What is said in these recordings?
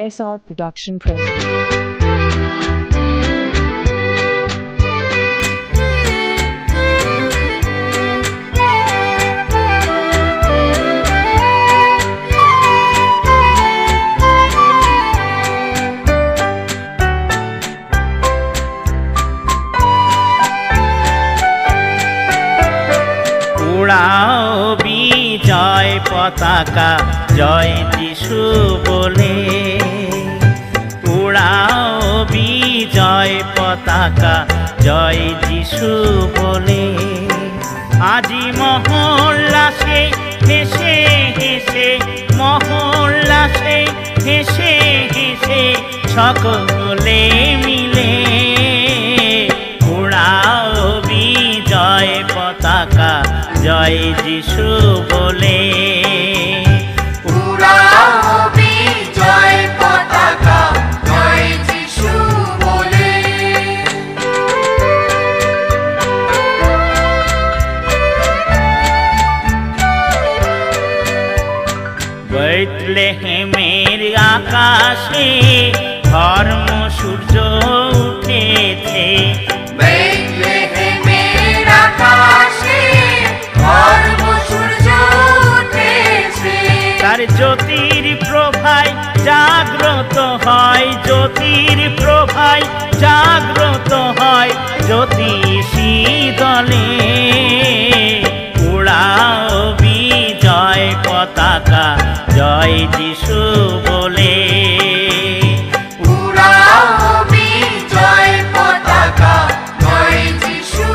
SR Production presents. উড়াও বিজয় পতাকা জয় যিশু পতাকা। জয় যিশু বলে। আজি মহল্লাসে হেসে হেসে মহল্লাসে হেসে হেসে, সকলে মিলে উড়াও বিজয় পতাকা। জয় যিশু বলে। বৈতলেহেমের আকাশে ধর্ম সূর্য উঠেছে। বেথলেহেমের আকাশে ধর্ম সূর্য উঠেছে। তার জ্যোতির প্রভায় জাগ্রত হয় জ্যোতির প্রভায় জাগ্রত হয় জ্যোতিষী দলে। যিশু বলে যিশু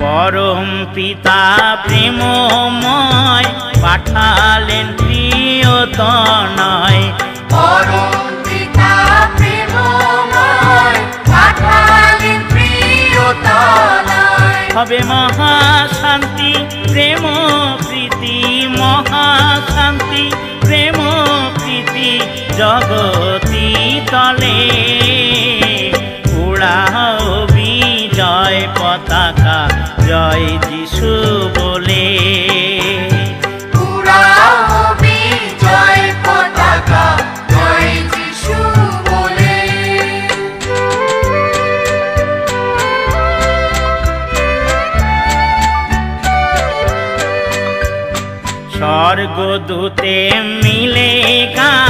পরম পিতা প্রেমময় পাঠালেন প্রিয়তনয়। হবে মহাশান্তি প্রেম প্রীতি মহাশান্তি প্রেম প্রীতি জগতি তলে। স্বর্গদূতে মিলে গায়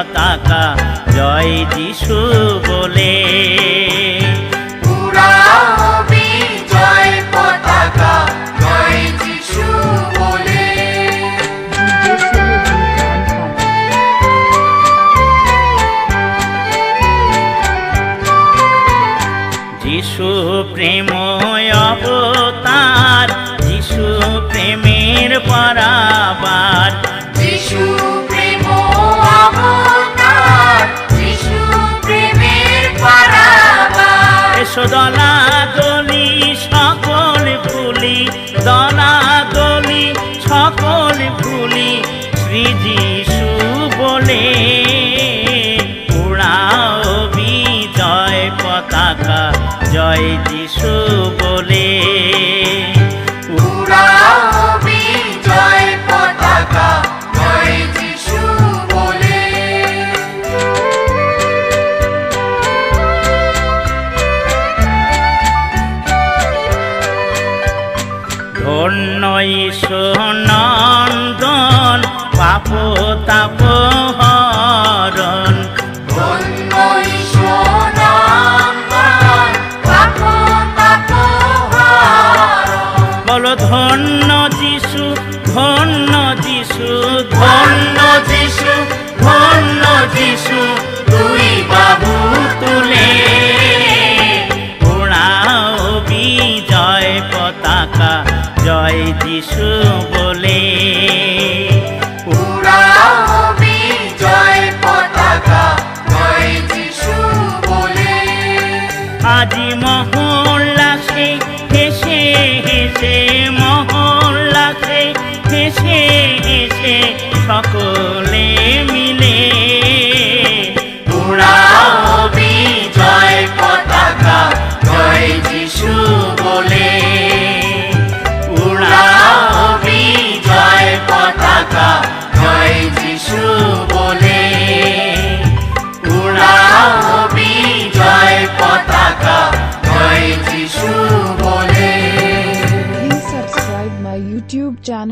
পতাকা জয় যিশু বলে. যিশু প্রেম পারাবার এসো ধন্য সুনন্দন পাপ তাপ হরণ। বলো ধন্য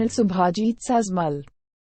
सुभाजीत सजमल